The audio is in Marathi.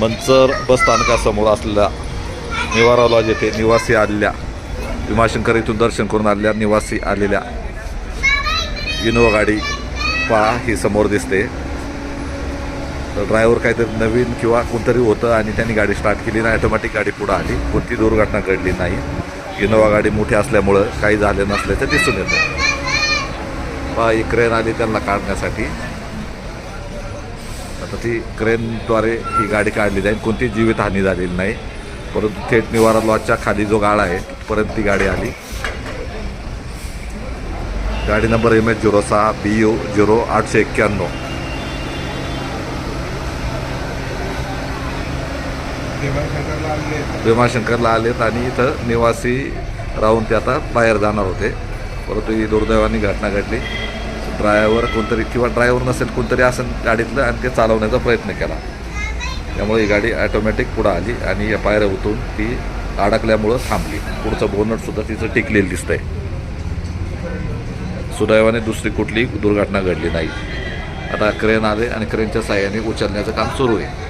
मंचर बस स्थानकासमोर असलेल्या निवारा लॉज येथे निवासी आलेल्या भीमाशंकर इथून दर्शन करून आलेल्या निवासी आलेल्या इनोवा गाडी पहा ही समोर दिसते. तर ड्रायव्हर काहीतरी नवीन किंवा कोणतरी होतं आणि त्यांनी गाडी स्टार्ट केली नाही ॲटोमॅटिक गाडी पुढं आली. कोणती दुर्घटना घडली नाही. इनोवा गाडी मोठी असल्यामुळं काही झालं नसल्याचं दिसून येतं. पहा ही क्रेन आली त्यांना काढण्यासाठी. आता ती क्रेनद्वारे ही गाडी काढलेली आहे. कोणती जीवितहानी झालेली नाही. परंतु थेट निवारा लॉजच्या खाली जो गाळा आहे तिथपर्यंत ती गाडी आली. गाडी नंबर एम एच झिरो सहा बी यू झिरो आठशे एक्क्याण्णव. भीमाशंकरला आलेत आणि इथं निवासी राहून ते आता बाहेर जाणार होते. परंतु ही दुर्दैवानी घटना घडली. ड्रायव्हर कोणतरी किंवा ड्रायव्हर नसेल कोणतरी असं गाडीतलं आणि ते चालवण्याचा प्रयत्न केला. त्यामुळे ही गाडी ॲटोमॅटिक पुढं आली आणि या पायऱ्या उतरून ती अडकल्यामुळं थांबली. पुढचं बोनटसुद्धा तिचं टिकलेलं दिसतंय. सुदैवाने दुसरी कुठलीही दुर्घटना घडली नाही. आता क्रेन आले आणि क्रेनच्या साह्याने उचलण्याचं काम सुरू आहे.